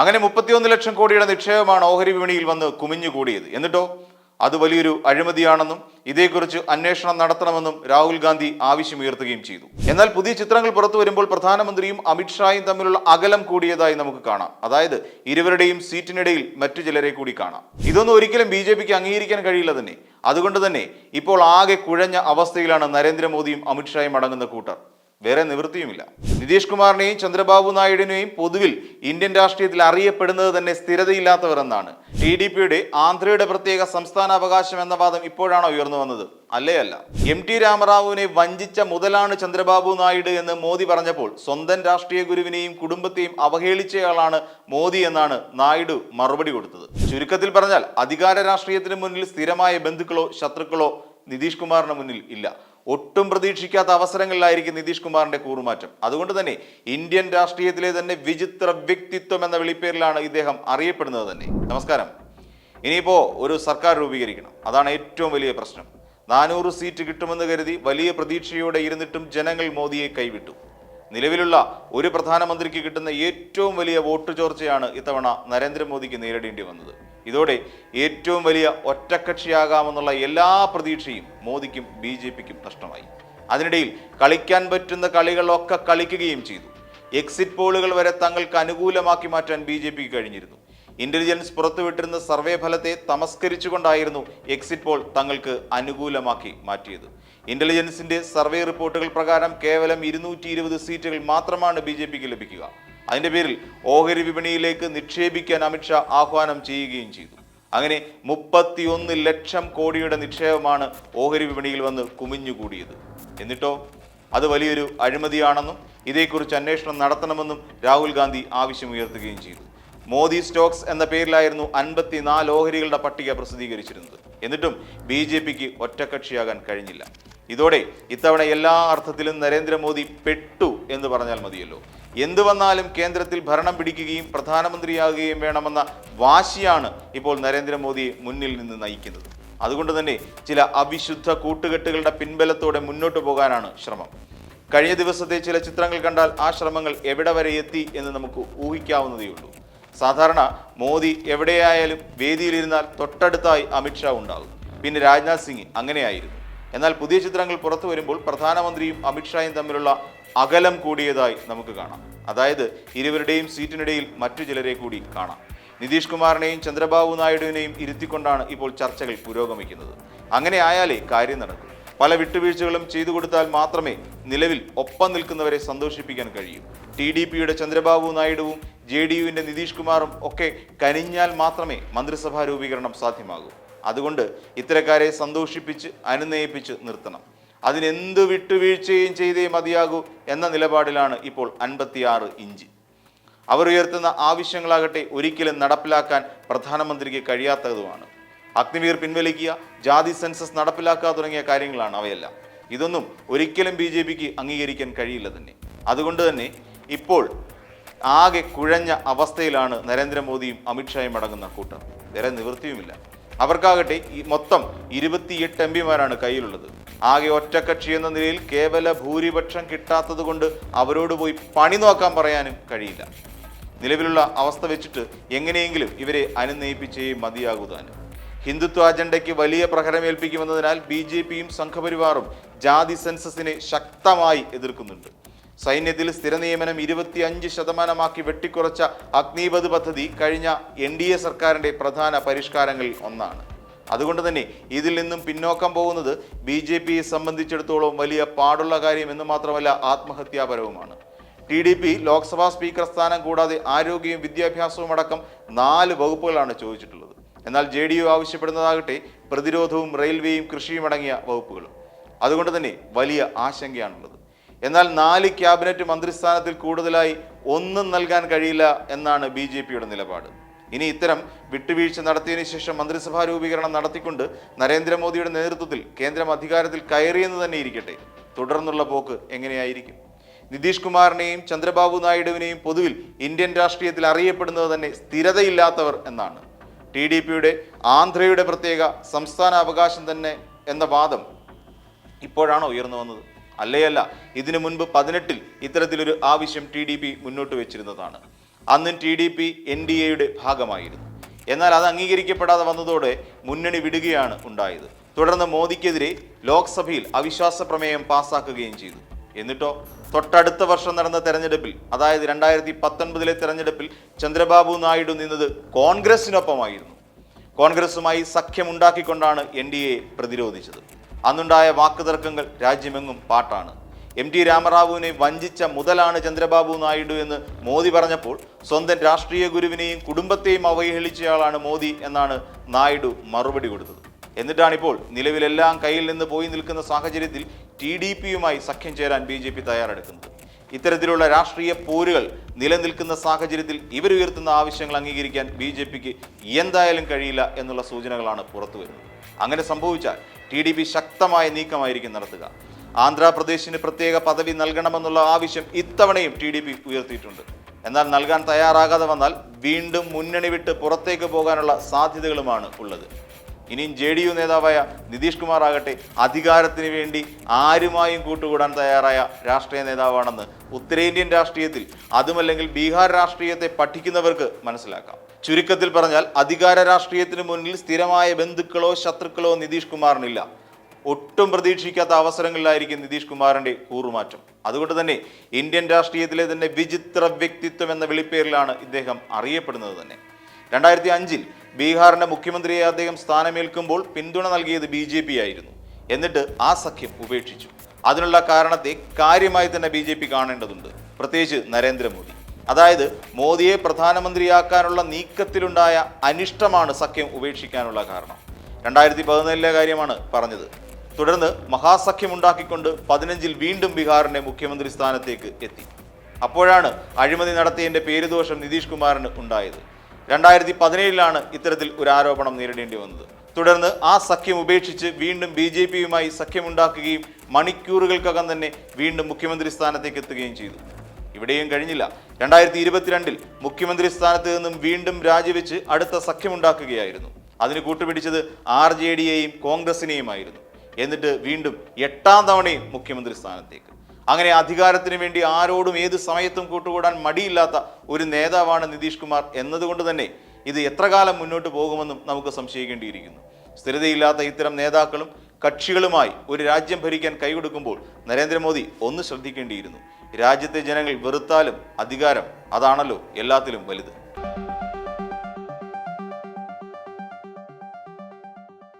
അങ്ങനെ മുപ്പത്തിയൊന്ന് ലക്ഷം കോടിയുടെ നിക്ഷേപമാണ് ഓഹരി വിപണിയിൽ വന്ന് കുമിഞ്ഞുകൂടിയത്. എന്നിട്ടോ? അത് വലിയൊരു അഴിമതിയാണെന്നും ഇതേക്കുറിച്ച് അന്വേഷണം നടത്തണമെന്നും രാഹുൽ ഗാന്ധി ആവശ്യമുയർത്തുകയും ചെയ്തു. എന്നാൽ പുതിയ ചിത്രങ്ങൾ പുറത്തു വരുമ്പോൾ പ്രധാനമന്ത്രിയും അമിത്ഷായും തമ്മിലുള്ള അകലം കൂടിയതായി നമുക്ക് കാണാം. അതായത് ഇരുവരുടെയും സീറ്റിനിടയിൽ മറ്റു ചിലരെ കൂടി കാണാം. ഇതൊന്നും ഒരിക്കലും ബി ജെ പിക്ക് അംഗീകരിക്കാൻ കഴിയില്ല തന്നെ. അതുകൊണ്ട് തന്നെ ഇപ്പോൾ ആകെ കുഴഞ്ഞ അവസ്ഥയിലാണ് നരേന്ദ്രമോദിയും അമിത്ഷായും അടങ്ങുന്ന കൂട്ടർ. വേറെ നിവൃത്തിയുമില്ല. നിതീഷ് കുമാറിനെയും ചന്ദ്രബാബു നായിഡുവിനെയും പൊതുവിൽ ഇന്ത്യൻ രാഷ്ട്രീയത്തിൽ അറിയപ്പെടുന്നത് തന്നെ സ്ഥിരതയില്ലാത്തവർ എന്നാണ് ടി ഡി പിയുടെ ആന്ധ്രയുടെ പ്രത്യേക സംസ്ഥാന അവകാശം എന്ന വാദം ഇപ്പോഴാണോ ഉയർന്നു വന്നത്. അല്ലേ അല്ല. എം ടി രാമറാവുവിനെ വഞ്ചിച്ച മുതലാണ് ചന്ദ്രബാബു നായിഡു എന്ന് മോദി പറഞ്ഞപ്പോൾ സ്വന്തം രാഷ്ട്രീയ ഗുരുവിനെയും കുടുംബത്തെയും അവഹേളിച്ചയാളാണ് മോദി എന്നാണ് നായിഡു മറുപടി കൊടുത്തത്. ചുരുക്കത്തിൽ പറഞ്ഞാൽ അധികാര രാഷ്ട്രീയത്തിന് മുന്നിൽ സ്ഥിരമായ ബന്ധുക്കളോ ശത്രുക്കളോ നിതീഷ് കുമാറിന് മുന്നിൽ ഇല്ല. ഒട്ടും പ്രതീക്ഷിക്കാത്ത അവസരങ്ങളിലായിരിക്കും നിതീഷ് കുമാറിന്റെ കൂറുമാറ്റം. അതുകൊണ്ട് തന്നെ ഇന്ത്യൻ രാഷ്ട്രീയത്തിലെ തന്നെ വിചിത്ര വ്യക്തിത്വം എന്ന വിളിപ്പേരിലാണ് ഇദ്ദേഹം അറിയപ്പെടുന്നത് തന്നെ. നമസ്കാരം. ഇനിയിപ്പോ ഒരു സർക്കാർ രൂപീകരിക്കണം. അതാണ് ഏറ്റവും വലിയ പ്രശ്നം. നാനൂറ് സീറ്റ് കിട്ടുമെന്ന് കരുതി വലിയ പ്രതീക്ഷയോടെ ഇരുന്നിട്ടും ജനങ്ങൾ മോദിയെ കൈവിട്ടു. നിലവിലുള്ള ഒരു പ്രധാനമന്ത്രിക്ക് കിട്ടുന്ന ഏറ്റവും വലിയ വോട്ട് ചോർച്ചയാണ് ഇത്തവണ നരേന്ദ്രമോദിക്ക് നേരിടേണ്ടി വന്നത്. ഇതോടെ ഏറ്റവും വലിയ ഒറ്റക്കക്ഷിയാകാമെന്നുള്ള എല്ലാ പ്രതീക്ഷയും മോദിക്കും ബി ജെ പിക്കും നഷ്ടമായി. അതിനിടയിൽ കളിക്കാൻ പറ്റുന്ന കളികളൊക്കെ കളിക്കുകയും ചെയ്തു. എക്സിറ്റ് പോളുകൾ വരെ തങ്ങൾക്ക് അനുകൂലമാക്കി മാറ്റാൻ ബി ജെ പിക്ക് കഴിഞ്ഞിരുന്നു. ഇന്റലിജൻസ് പുറത്തുവിട്ടിരുന്ന സർവേ ഫലത്തെ തമസ്കരിച്ചുകൊണ്ടായിരുന്നു എക്സിറ്റ് പോൾ തങ്ങൾക്ക് അനുകൂലമാക്കി മാറ്റിയത്. ഇന്റലിജൻസിന്റെ സർവേ റിപ്പോർട്ടുകൾ പ്രകാരം കേവലം ഇരുന്നൂറ്റി ഇരുപത് സീറ്റുകൾ മാത്രമാണ് ബി ജെ പിക്ക് ലഭിക്കുക. അതിന്റെ പേരിൽ ഓഹരി വിപണിയിലേക്ക് നിക്ഷേപിക്കാൻ അമിത്ഷാ ആഹ്വാനം ചെയ്യുകയും ചെയ്തു. അങ്ങനെ മുപ്പത്തിയൊന്ന് ലക്ഷം കോടിയുടെ നിക്ഷേപമാണ് ഓഹരി വിപണിയിൽ വന്ന് കുമിഞ്ഞുകൂടിയത്. എന്നിട്ടോ? അത് വലിയൊരു അഴിമതിയാണെന്നും ഇതേക്കുറിച്ച് അന്വേഷണം നടത്തണമെന്നും രാഹുൽ ഗാന്ധി ആവശ്യമുയർത്തുകയും ചെയ്തു. മോദി സ്റ്റോക്സ് എന്ന പേരിലായിരുന്നു അൻപത്തിനാല് ഓഹരികളുടെ പട്ടിക പ്രസിദ്ധീകരിച്ചിരുന്നത്. എന്നിട്ടും ബി ജെ പിക്ക് ഒറ്റക്കക്ഷിയാകാൻ കഴിഞ്ഞില്ല. ഇതോടെ ഇത്തവണ എല്ലാ അർത്ഥത്തിലും നരേന്ദ്രമോദി പെട്ടു എന്ന് പറഞ്ഞാൽ മതിയല്ലോ. എന്തു വന്നാലും കേന്ദ്രത്തിൽ ഭരണം പിടിക്കുകയും പ്രധാനമന്ത്രിയാകുകയും വേണമെന്ന വാശിയാണ് ഇപ്പോൾ നരേന്ദ്രമോദിയെ മുന്നിൽ നിന്ന് നയിക്കുന്നത്. അതുകൊണ്ട് തന്നെ ചില അവിശുദ്ധ കൂട്ടുകെട്ടുകളുടെ പിൻബലത്തോടെ മുന്നോട്ട് പോകാനാണ് ശ്രമം. കഴിഞ്ഞ ദിവസത്തെ ചില ചിത്രങ്ങൾ കണ്ടാൽ ആ ശ്രമങ്ങൾ എവിടെ വരെ എത്തി എന്ന് നമുക്ക് ഊഹിക്കാവുന്നതേയുള്ളൂ. സാധാരണ മോദി എവിടെയായാലും വേദിയിലിരുന്നാൽ തൊട്ടടുത്തായി അമിത്ഷാ ഉണ്ടാകും. പിന്നെ രാജ്നാഥ് സിംഗ് അങ്ങനെയായിരുന്നു. എന്നാൽ പുതിയ ചിത്രങ്ങൾ പുറത്തു വരുമ്പോൾ പ്രധാനമന്ത്രിയും അമിത്ഷായും തമ്മിലുള്ള അകലം കൂടിയതായി നമുക്ക് കാണാം. അതായത് ഇരുവരുടെയും സീറ്റിനിടയിൽ മറ്റു ചിലരെ കൂടി കാണാം. നിതീഷ് കുമാറിനെയും ചന്ദ്രബാബു നായിഡുവിനെയും ഇരുത്തിക്കൊണ്ടാണ് ഇപ്പോൾ ചർച്ചകൾ പുരോഗമിക്കുന്നത്. അങ്ങനെ ആയാലേ കാര്യം നടക്കൂ. പല വിട്ടുവീഴ്ചകളും ചെയ്തു കൊടുത്താൽ മാത്രമേ നിലവിൽ ഒപ്പം നിൽക്കുന്നവരെ സന്തോഷിപ്പിക്കാൻ കഴിയൂ. ടി ഡി പിയുടെ ചന്ദ്രബാബു നായിഡുവും ജെ ഡി യുവിന്റെ നിതീഷ് കുമാറും ഒക്കെ കനിഞ്ഞാൽ മാത്രമേ മന്ത്രിസഭാ രൂപീകരണം സാധ്യമാകൂ. അതുകൊണ്ട് ഇത്തരക്കാരെ സന്തോഷിപ്പിച്ച് അനുനയിപ്പിച്ച് നിർത്തണം. അതിനെന്ത് വിട്ടുവീഴ്ചയും ചെയ്തേ മതിയാകൂ എന്ന നിലപാടിലാണ് ഇപ്പോൾ അൻപത്തിയാറ് ഇഞ്ച്. അവർ ഉയർത്തുന്ന ആവശ്യങ്ങളാകട്ടെ ഒരിക്കലും നടപ്പിലാക്കാൻ പ്രധാനമന്ത്രിക്ക് കഴിയാത്തതുമാണ്. അഗ്നിവീർ പിൻവലിക്കുക ജാതി സെൻസസ് നടപ്പിലാക്കുക തുടങ്ങിയ കാര്യങ്ങളാണ് അവയെല്ലാം. ഇതൊന്നും ഒരിക്കലും ബി ജെ പിക്ക് അംഗീകരിക്കാൻ കഴിയില്ല തന്നെ. അതുകൊണ്ട് തന്നെ ഇപ്പോൾ ആകെ കുഴഞ്ഞ അവസ്ഥയിലാണ് നരേന്ദ്രമോദിയും അമിത്ഷായും അടങ്ങുന്ന കൂട്ടർ വേറെ നിവൃത്തിയുമില്ല. അവർക്കാകട്ടെ ഈ മൊത്തം ഇരുപത്തിയെട്ട് എം പിമാരാണ് കയ്യിലുള്ളത്. ആകെ ഒറ്റക്കക്ഷി എന്ന നിലയിൽ കേവല ഭൂരിപക്ഷം കിട്ടാത്തത് കൊണ്ട് അവരോട് പോയി പണി നോക്കാൻ പറയാനും കഴിയില്ല. നിലവിലുള്ള അവസ്ഥ വെച്ചിട്ട് എങ്ങനെയെങ്കിലും ഇവരെ അനുനയിപ്പിച്ചേ മതിയാകൂ താനും. ഹിന്ദുത്വ അജണ്ടയ്ക്ക് വലിയ പ്രഹരമേൽപ്പിക്കുമെന്നതിനാൽ ബി ജെ പിയും സംഘപരിവാറും ജാതി സെൻസസിനെ ശക്തമായി എതിർക്കുന്നുണ്ട്. സൈന്യത്തിൽ സ്ഥിര നിയമനം ഇരുപത്തിയഞ്ച് ശതമാനമാക്കി വെട്ടിക്കുറച്ച അഗ്നിപത് പദ്ധതി കഴിഞ്ഞ എൻ ഡി എ സർക്കാരിന്റെ പ്രധാന പരിഷ്കാരങ്ങളിൽ ഒന്നാണ്. അതുകൊണ്ട് തന്നെ ഇതിൽ നിന്നും പിന്നോക്കം പോകുന്നത് ബി ജെ പിയെ സംബന്ധിച്ചിടത്തോളം വലിയ പാടുള്ള കാര്യം എന്ന് മാത്രമല്ല ആത്മഹത്യാപരവുമാണ്. T D P Lok Sabha speaker സ്ഥാനം കൂടാതെ ആരോഗ്യവും വിദ്യാഭ്യാസവും അടക്കം നാല് വകുപ്പുകളാണ് ചോദിച്ചിട്ടുള്ളത്. എന്നാൽ ജെ ഡി യു ആവശ്യപ്പെടുന്നതാകട്ടെ പ്രതിരോധവും റെയിൽവേയും കൃഷിയും അടങ്ങിയ വകുപ്പുകളും. അതുകൊണ്ട് തന്നെ വലിയ ആശങ്കയാണുള്ളത്. എന്നാൽ നാല് ക്യാബിനറ്റ് മന്ത്രിസ്ഥാനത്തിൽ കൂടുതലായി ഒന്നും നൽകാൻ കഴിയില്ല എന്നാണ് ബി ജെ പിയുടെ നിലപാട്. ഇനി ഇത്തരം വിട്ടുവീഴ്ച നടത്തിയതിനു ശേഷം മന്ത്രിസഭാ രൂപീകരണം നടത്തിക്കൊണ്ട് നരേന്ദ്രമോദിയുടെ നേതൃത്വത്തിൽ കേന്ദ്രം അധികാരത്തിൽ കയറിയെന്ന് തന്നെ ഇരിക്കട്ടെ. തുടർന്നുള്ള പോക്ക് എങ്ങനെയായിരിക്കും? നിതീഷ് കുമാറിനെയും ചന്ദ്രബാബു നായിഡുവിനെയും പൊതുവിൽ ഇന്ത്യൻ രാഷ്ട്രീയത്തിൽ അറിയപ്പെടുന്നത് തന്നെ സ്ഥിരതയില്ലാത്തവർ എന്നാണ്. ടി ഡി പിയുടെ ആന്ധ്രയുടെ പ്രത്യേക സംസ്ഥാന അവകാശം തന്നെ എന്ന വാദം ഇപ്പോഴാണോ ഉയർന്നു വന്നത്. അല്ലയല്ല ഇതിനു മുൻപ് പതിനെട്ടിൽ ഇത്തരത്തിലൊരു ആവശ്യം ടി ഡി പി മുന്നോട്ട് വെച്ചിരുന്നതാണ്. അന്നും T D P N D എയുടെ ഭാഗമായിരുന്നു. എന്നാൽ അത് അംഗീകരിക്കപ്പെടാതെ വന്നതോടെ മുന്നണി വിടുകയാണ് ഉണ്ടായത്. തുടർന്ന് മോദിക്കെതിരെ ലോക്സഭയിൽ അവിശ്വാസ പ്രമേയം പാസാക്കുകയും ചെയ്തു. എന്നിട്ടോ? തൊട്ടടുത്ത വർഷം നടന്ന തെരഞ്ഞെടുപ്പിൽ അതായത് രണ്ടായിരത്തി പത്തൊൻപതിലെ തെരഞ്ഞെടുപ്പിൽ ചന്ദ്രബാബു നായിഡു നിന്നത് കോൺഗ്രസിനൊപ്പമായിരുന്നു. കോൺഗ്രസുമായി സഖ്യമുണ്ടാക്കിക്കൊണ്ടാണ് എൻ ഡി എ പ്രതിരോധിച്ചത്. അന്നുണ്ടായ വാക്കുതർക്കങ്ങൾ രാജ്യമെങ്ങും പാട്ടാണ്. എം ടി രാമറാവുവിനെ വഞ്ചിച്ച മുതലാണ് ചന്ദ്രബാബു നായിഡു എന്ന് മോദി പറഞ്ഞപ്പോൾ സ്വന്തം രാഷ്ട്രീയ ഗുരുവിനെയും കുടുംബത്തെയും അവഹേളിച്ചയാളാണ് മോദി എന്നാണ് നായിഡു മറുപടി കൊടുത്തത്. എന്നിട്ടാണിപ്പോൾ നിലവിലെല്ലാം കയ്യിൽ നിന്ന് പോയി നിൽക്കുന്ന സാഹചര്യത്തിൽ ടി ഡി പിയുമായി സഖ്യം ചേരാൻ ബി ജെ പി തയ്യാറെടുക്കുന്നത് ഇത്തരത്തിലുള്ള രാഷ്ട്രീയ പോരുകൾ നിലനിൽക്കുന്ന സാഹചര്യത്തിൽ ഇവരുയർത്തുന്ന ആവശ്യങ്ങൾ അംഗീകരിക്കാൻ ബി ജെ പിക്ക് എന്തായാലും കഴിയില്ല എന്നുള്ള സൂചനകളാണ് പുറത്തു വരുന്നത്. അങ്ങനെ സംഭവിച്ചാൽ ടി ഡി പി ശക്തമായ നീക്കമായിരിക്കും നടത്തുക. ആന്ധ്രാപ്രദേശിന് പ്രത്യേക പദവി നൽകണമെന്നുള്ള ആവശ്യം ഇത്തവണയും ടി ഡി പി ഉയർത്തിയിട്ടുണ്ട്. എന്നാൽ നൽകാൻ തയ്യാറാകാതെ വന്നാൽ വീണ്ടും മുന്നണി വിട്ട് പുറത്തേക്ക് പോകാനുള്ള സാധ്യതകളുമാണ് ഉള്ളത്. ഇനിയും ജെ ഡി യു നേതാവായ നിതീഷ് കുമാർ ആകട്ടെ അധികാരത്തിന് വേണ്ടി ആരുമായും കൂട്ടുകൂടാൻ തയ്യാറായ രാഷ്ട്രീയ നേതാവാണെന്ന് ഉത്തരേന്ത്യൻ രാഷ്ട്രീയത്തിൽ അതുമല്ലെങ്കിൽ ബീഹാർ രാഷ്ട്രീയത്തെ പഠിക്കുന്നവർക്ക് മനസ്സിലാക്കാം. ചുരുക്കത്തിൽ പറഞ്ഞാൽ അധികാര രാഷ്ട്രീയത്തിന് മുന്നിൽ സ്ഥിരമായ ബന്ധുക്കളോ ശത്രുക്കളോ നിതീഷ് കുമാറിനില്ല. ഒട്ടും പ്രതീക്ഷിക്കാത്ത അവസരങ്ങളിലായിരിക്കും നിതീഷ് കുമാറിന്റെ കൂറുമാറ്റം. അതുകൊണ്ട് തന്നെ ഇന്ത്യൻ രാഷ്ട്രീയത്തിലെ തന്നെ വിചിത്ര വ്യക്തിത്വം എന്ന വിളിപ്പേരിലാണ് ഇദ്ദേഹം അറിയപ്പെടുന്നത് തന്നെ. രണ്ടായിരത്തി അഞ്ചിൽ ബീഹാറിന്റെ മുഖ്യമന്ത്രിയെ അദ്ദേഹം സ്ഥാനമേൽക്കുമ്പോൾ പിന്തുണ നൽകിയത് ബി ജെ പി ആയിരുന്നു. എന്നിട്ട് ആ സഖ്യം ഉപേക്ഷിച്ചു. അതിനുള്ള കാരണത്തെ കാര്യമായി തന്നെ ബി ജെ പി കാണേണ്ടതുണ്ട്. പ്രത്യേകിച്ച് നരേന്ദ്രമോദി. അതായത് മോദിയെ പ്രധാനമന്ത്രിയാക്കാനുള്ള നീക്കത്തിലുണ്ടായ അനിഷ്ടമാണ് സഖ്യം ഉപേക്ഷിക്കാനുള്ള കാരണം. രണ്ടായിരത്തി പതിനാലിലെ കാര്യമാണ് പറഞ്ഞത്. തുടർന്ന് മഹാസഖ്യം ഉണ്ടാക്കിക്കൊണ്ട് പതിനഞ്ചിൽ വീണ്ടും ബീഹാറിന്റെ മുഖ്യമന്ത്രി സ്ഥാനത്തേക്ക് എത്തി. അപ്പോഴാണ് അഴിമതി നടത്തിയതിന്റെ പേരുദോഷം നിതീഷ് കുമാറിന് ഉണ്ടായത്. രണ്ടായിരത്തി പതിനേഴിലാണ് ഇത്തരത്തിൽ ഒരു ആരോപണം നേരിടേണ്ടി വന്നത്. തുടർന്ന് ആ സഖ്യം ഉപേക്ഷിച്ച് വീണ്ടും ബി ജെ പിയുമായി സഖ്യമുണ്ടാക്കുകയും മണിക്കൂറുകൾക്കകം തന്നെ വീണ്ടും മുഖ്യമന്ത്രി സ്ഥാനത്തേക്ക് എത്തുകയും ചെയ്തു. ഇവിടെയും കഴിഞ്ഞില്ല. രണ്ടായിരത്തി ഇരുപത്തിരണ്ടിൽ മുഖ്യമന്ത്രി സ്ഥാനത്ത് നിന്നും വീണ്ടും രാജിവെച്ച് അടുത്ത സഖ്യമുണ്ടാക്കുകയായിരുന്നു. അതിന് കൂട്ടുപിടിച്ചത് ആർ ജെ ഡിയെയും കോൺഗ്രസിനെയുമായിരുന്നു. എന്നിട്ട് വീണ്ടും എട്ടാം തവണയും മുഖ്യമന്ത്രി സ്ഥാനത്തേക്ക്. അങ്ങനെ അധികാരത്തിന് വേണ്ടി ആരോടും ഏത് സമയത്തും കൂട്ടുകൂടാൻ മടിയില്ലാത്ത ഒരു നേതാവാണ് നിതീഷ് കുമാർ എന്നതുകൊണ്ട് തന്നെ ഇത് എത്ര കാലം മുന്നോട്ട് പോകുമെന്നും നമുക്ക് സംശയിക്കേണ്ടിയിരിക്കുന്നു. സ്ഥിരതയില്ലാത്ത ഇത്തരം നേതാക്കളും കക്ഷികളുമായി ഒരു രാജ്യം ഭരിക്കാൻ കൈകൊടുക്കുമ്പോൾ നരേന്ദ്രമോദി ഒന്ന് ശ്രദ്ധിക്കേണ്ടിയിരുന്നു. രാജ്യത്തെ ജനങ്ങൾ വെറുത്താലും അധികാരം അതാണല്ലോ എല്ലാത്തിലും വലുത്.